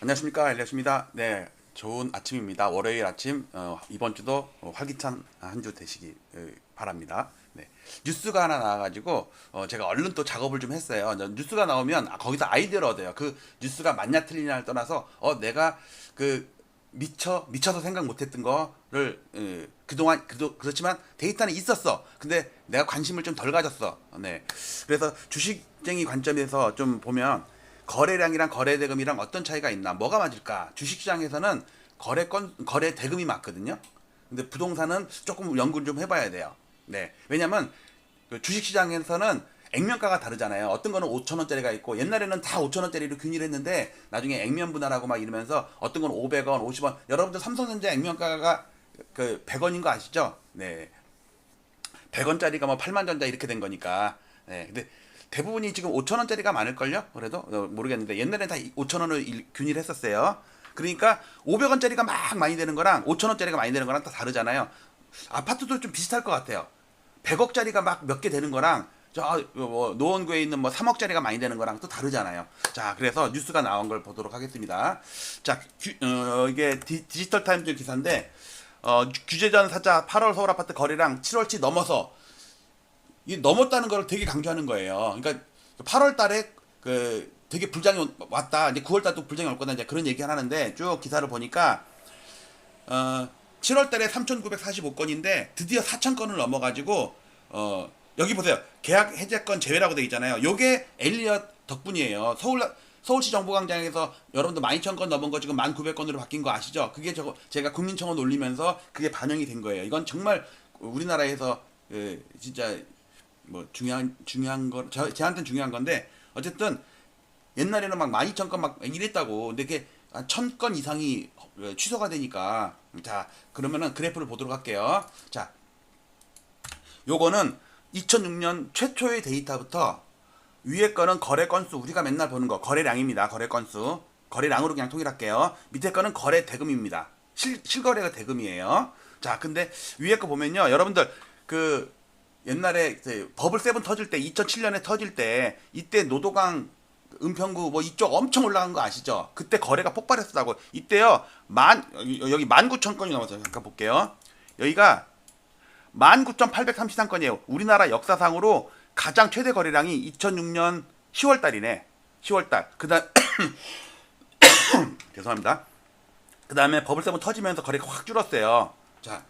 안녕하십니까 엘리엇입니다. 네, 좋은 아침입니다. 월요일 아침 어, 이번 주도 어, 활기찬 한 주 되시기 어, 바랍니다. 네, 뉴스가 하나 나와가지고 어, 제가 얼른 또 작업을 좀 했어요. 저 뉴스가 나오면 아, 거기서 아이디어를 얻어요. 그 뉴스가 맞냐 틀리냐를 떠나서 어 내가 그 미쳐 미쳐서 생각 못했던 거를 어, 그동안 그도 그렇지만 데이터는 있었어. 근데 내가 관심을 좀 덜 가졌어. 네, 그래서 주식쟁이 관점에서 좀 보면 거래량이랑 거래 대금이랑 어떤 차이가 있나? 뭐가 맞을까? 주식시장에서는 거래 건 거래 대금이 맞거든요. 근데 부동산은 조금 연구를 좀 해봐야 돼요. 네, 왜냐면 그 주식시장에서는 액면가가 다르잖아요. 어떤 거는 5천 원짜리가 있고 옛날에는 다 5천 원짜리로 균일했는데 나중에 액면 분할하고 막 이러면서 어떤 건 500원, 50원. 여러분들 삼성전자 액면가가 그 100원인 거 아시죠? 네. 100원짜리가 뭐 8만 전자 이렇게 된 거니까. 네. 근데 대부분이 지금 5천 원짜리가 많을걸요? 그래도 어, 모르겠는데 옛날에는 다 5천 원을 일- 균일했었어요. 그러니까 500원짜리가 막 많이 되는 거랑 5천 원짜리가 많이 되는 거랑 다 다르잖아요. 아파트도 좀 비슷할 것 같아요. 100억짜리가 막 몇 개 되는 거랑 저 뭐, 노원구에 있는 뭐 3억짜리가 많이 되는 거랑 또 다르잖아요. 자, 그래서 뉴스가 나온 걸 보도록 하겠습니다. 자, 규- 어, 이게 디, 디지털 타임즈 기사인데 어, 규제 전 사자 8월 서울 아파트 거래량 7월치 넘어서 이 넘었다는 걸 되게 강조하는 거예요. 그러니까 8월 달에 그 되게 불장이 왔다. 이제 9월 달도 불장이 올 거다. 이제 그런 얘기 하는데 쭉 기사를 보니까 어 7월 달에 3,945건인데 드디어 4,000건을 넘어 가지고 어 여기 보세요. 계약 해제권 제외라고 돼 있잖아요. 요게 엘리엇 덕분이에요. 서울 서울시 정보광장에서 여러분들 12,000건 넘은 거 지금 1,900건으로 바뀐 거 아시죠? 그게 저거 제가 국민청원 올리면서 그게 반영이 된 거예요. 이건 정말 우리나라에서 그 진짜 뭐 중요한 중요한 거 저, 저한테는 중요한 건데 어쨌든 옛날에는 막 12,000건 막 이랬다고 근데 그게 한 1,000건 이상이 어, 취소가 되니까 자 그러면은 그래프를 보도록 할게요. 자 요거는 2006년 최초의 데이터부터 위에 거는 거래 건수 우리가 맨날 보는 거 거래량입니다 거래 건수. 거래량으로 그냥 통일할게요. 밑에 거는 거래 대금입니다. 실, 실거래가 대금이에요. 자 근데 위에 거 보면요. 여러분들 그 옛날에 그 버블 세븐 터질 때 2007년에 터질 때 이때 노도강 은평구 뭐 이쪽 엄청 올라간 거 아시죠? 그때 거래가 폭발했다고 이때요 만 여기- 여기 19,000건이 넘었어요. 잠깐 볼게요. 여기가 19,833건이에요. 우리나라 역사상으로 가장 최대 거래량이 2006년 10월 달이네. 10월 달. 그다음 죄송합니다. 그다음에 버블 세븐 터지면서 거래가 확 줄었어요. 자.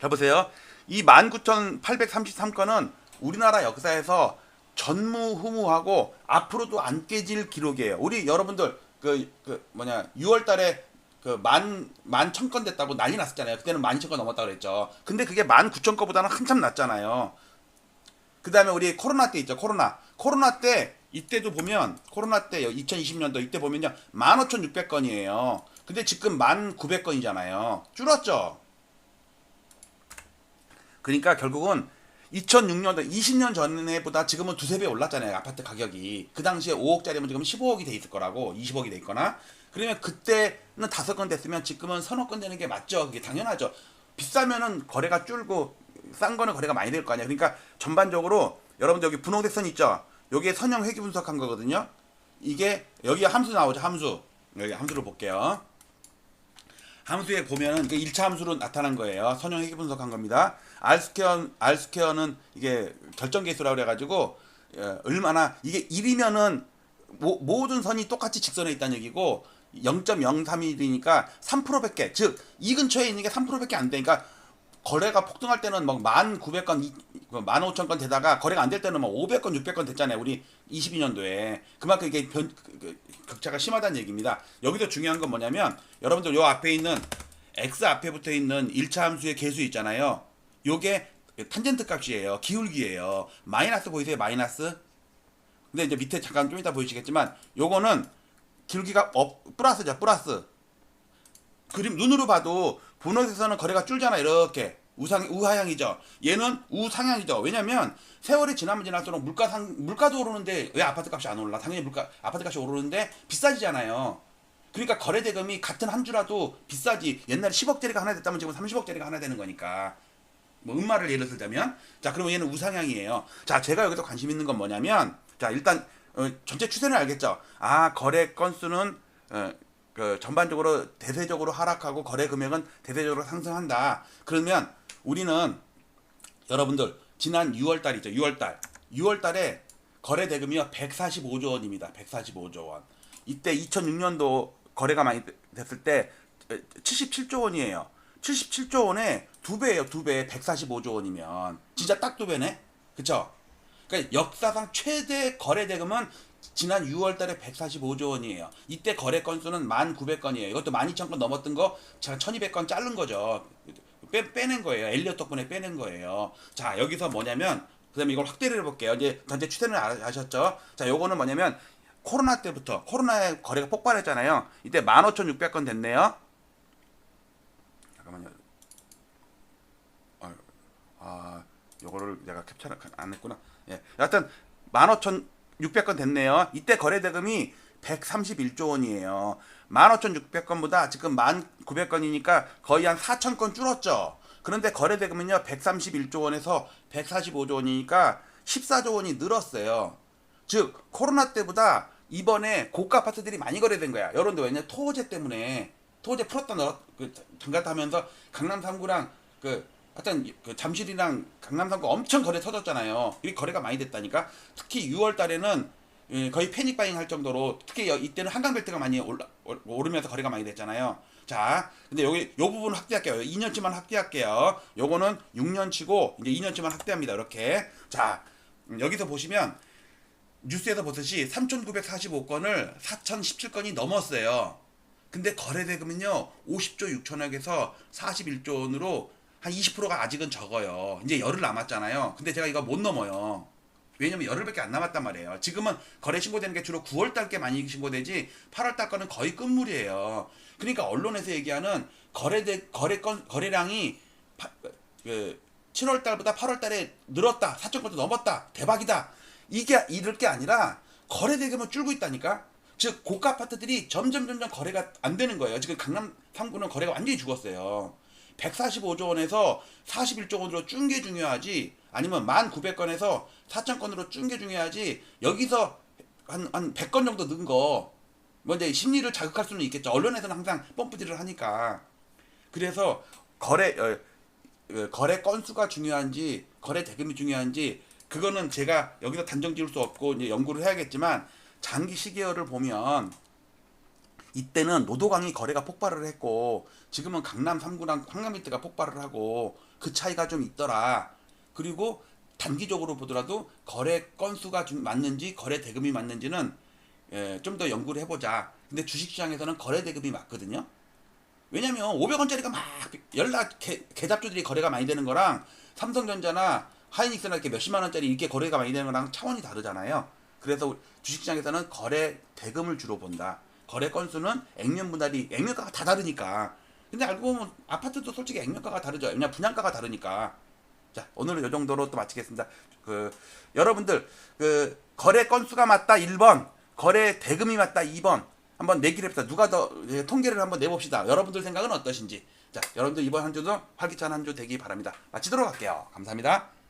잘 보세요. 이 19,833건은 우리나라 역사에서 전무후무하고 앞으로도 안 깨질 기록이에요. 우리 여러분들 그, 그 뭐냐 6월 달에 그만만 천 건 됐다고 난리 났었잖아요. 그때는 만 이천 건 넘었다 그랬죠. 근데 그게 만 구천 건보다는 한참 낮잖아요. 그 다음에 우리 코로나 때 있죠. 코로나. 코로나 때 이때도 보면 코로나 때 2020년도 이때 보면요. 15,600건이에요. 근데 지금 1,900건이잖아요. 줄었죠. 그러니까 결국은 2006년도 20년 전에보다 지금은 두세 배 올랐잖아요. 아파트 가격이. 그 당시에 5억짜리면 지금 15억이 돼 있을 거라고. 20억이 돼 있거나. 그러면 그때는 다섯 건 됐으면 지금은 서너 건 되는 게 맞죠. 그게 당연하죠. 비싸면은 거래가 줄고 싼 거는 거래가 많이 될 거 아니야. 그러니까 전반적으로 여러분들 여기 분홍색 선 있죠. 여기에 선형 회귀 분석한 거거든요. 이게 여기 함수 나오죠. 함수. 여기 함수를 볼게요. 함수에 보면은 그 1차 함수로 나타난 거예요. 선형 회귀 분석한 겁니다. R 스퀘어는 이게 결정 계수라고 그래 가지고 어, 얼마나 이게 1이면은 모, 모든 선이 똑같이 직선에 있다는 얘기고 0.03이니까 3%밖에 즉 이 근처에 있는 게 3%밖에 안 되니까 거래가 폭등할 때는 막 1,900건, 15,000건 되다가 거래가 안 될 때는 막 500건, 600건 됐잖아요. 우리 22년도에. 그만큼 이게 변, 그, 그, 격차가 심하다는 얘기입니다. 여기서 중요한 건 뭐냐면 여러분들 요 앞에 있는 x 앞에 붙어 있는 1차 함수의 개수 있잖아요. 요게 탄젠트 값이에요. 기울기예요. 마이너스 보이세요? 마이너스? 근데 이제 밑에 잠깐 좀 이따 보이시겠지만 요거는 기울기가 업 플러스죠. 플러스. 그림 눈으로 봐도 분홍색선은 거래가 줄잖아 이렇게 우상 우하향이죠. 얘는 우상향이죠. 왜냐면 세월이 지나면 지날수록 물가 상 물가도 오르는데 왜 아파트 값이 안 올라? 당연히 물가 아파트 값이 오르는데 비싸지잖아요. 그러니까 거래 대금이 같은 한 주라도 비싸지. 옛날에 10억짜리가 하나 됐다면 지금 30억짜리가 하나 되는 거니까. 뭐 음마를 예를 들자면 자 그러면 얘는 우상향이에요. 자 제가 여기서 관심 있는 건 뭐냐면 자 일단 어, 전체 추세는 알겠죠. 아 거래 건수는 어, 그 전반적으로 대세적으로 하락하고 거래 금액은 대세적으로 상승한다. 그러면 우리는 여러분들 지난 6월 달이죠. 6월 달. 6월 달에 거래 대금이요 145조 원입니다. 145조 원. 이때 2006년도 거래가 많이 됐을 때 77조 원이에요. 77조 원에 두 배예요. 두 배. 145조 원이면 진짜 딱 두 배네. 그쵸? 그러니까 역사상 최대 거래 대금은 지난 6월 달에 145조 원이에요. 이때 거래 건수는 1,900건이에요. 이것도 12,000건 넘었던 거 제가 1,200건 자른 거죠. 빼, 빼낸 거예요. 엘리엇 덕분에 빼낸 거예요. 자, 여기서 뭐냐면 그다음에 이걸 확대를 해 볼게요. 이제 전체 추세는 아- 아셨죠? 자, 요거는 뭐냐면 코로나 때부터 코로나에 거래가 폭발했잖아요. 이때 15,600건 됐네요. 잠깐만요. 아, 아 요거를 내가 캡처를 안 했구나. 예. 여하튼 15,600건 됐네요. 이때 거래 대금이 131조 원이에요. 15,600건보다 지금 1,900건이니까 거의 한 4,000건 줄었죠. 그런데 거래 대금은요. 131조 원에서 145조 원이니까 14조 원이 늘었어요. 즉 코로나 때보다 이번에 고가 아파트들이 많이 거래된 거야. 여러분들 왜냐 토호제 때문에 토호제 풀었다 넣그 잠깐 하면서 강남 3구랑 그 하여튼 그 잠실이랑 강남 3구 엄청 거래 터졌잖아요. 이 거래가 많이 됐다니까. 특히 6월 달에는 예, 거의 패닉 바잉 할 정도로 특히 여- 이때는 한강 벨트가 많이 올라 오- 오르면서 거래가 많이 됐잖아요. 자, 근데 여기 요 부분 확대할게요. 2년치만 확대할게요. 요거는 6년치고 이제 2년치만 확대합니다. 이렇게. 자, 음, 여기서 보시면 뉴스에서 보듯이 3,945건을 4,017건이 넘었어요. 근데 거래 대금은요 50조 6천억에서 41조 원으로 한 20%가 아직은 적어요. 이제 열흘 남았잖아요. 근데 제가 이거 못 넘어요. 왜냐면 열흘밖에 안 남았단 말이에요. 지금은 거래 신고되는 게 주로 9월 달게 많이 신고되지 8월 달 거는 거의 끝물이에요. 그러니까 언론에서 얘기하는 거래 대 거래 건 거래량이 파, 그 7월 달보다 8월 달에 늘었다. 4천 건도 넘었다. 대박이다. 이게 이럴 게 아니라 거래 대금은 줄고 있다니까. 즉 고가 아파트들이 점점 점점 거래가 안 되는 거예요. 지금 강남 3구는 거래가 완전히 죽었어요. 145조 원에서 41조 원으로 준 게 중요하지 아니면 1,900건에서 4,000건으로 준 게 중요하지 여기서 한, 한 100건 정도 넣은 거 먼저 심리를 자극할 수는 있겠죠. 언론에서는 항상 펌프질을 하니까. 그래서 거래 어, 어, 거래 건수가 중요한지 거래 대금이 중요한지 그거는 제가 여기서 단정 지을 수 없고 이제 연구를 해야겠지만 장기 시계열을 보면 이때는 노도강이 거래가 폭발을 했고 지금은 강남 3구랑 황남일대가 폭발을 하고 그 차이가 좀 있더라. 그리고 단기적으로 보더라도 거래 건수가 좀 맞는지 거래 대금이 맞는지는 예, 좀더 연구를 해보자. 근데 주식시장에서는 거래 대금이 맞거든요. 왜냐면 500원짜리가 막 연락 개, 계잡주들이 거래가 많이 되는 거랑 삼성전자나 하이닉스나 이렇게 몇십만 원짜리 이렇게 거래가 많이 되는 거랑 차원이 다르잖아요. 그래서 주식시장에서는 거래 대금을 주로 본다. 거래 건수는 액면 분할이 액면가가 다 다르니까. 근데 알고 보면 아파트도 솔직히 액면가가 다르죠. 왜냐 분양가가 다르니까. 자 오늘은 이 정도로 또 마치겠습니다. 그 여러분들 그 거래 건수가 맞다 1번, 거래 대금이 맞다 2번. 한번 내기를 해봅시다. 누가 더 예, 통계를 한번 내봅시다. 여러분들 생각은 어떠신지. 자 여러분들 이번 한 주도 활기찬 한 주 되기 바랍니다. 마치도록 할게요. 감사합니다.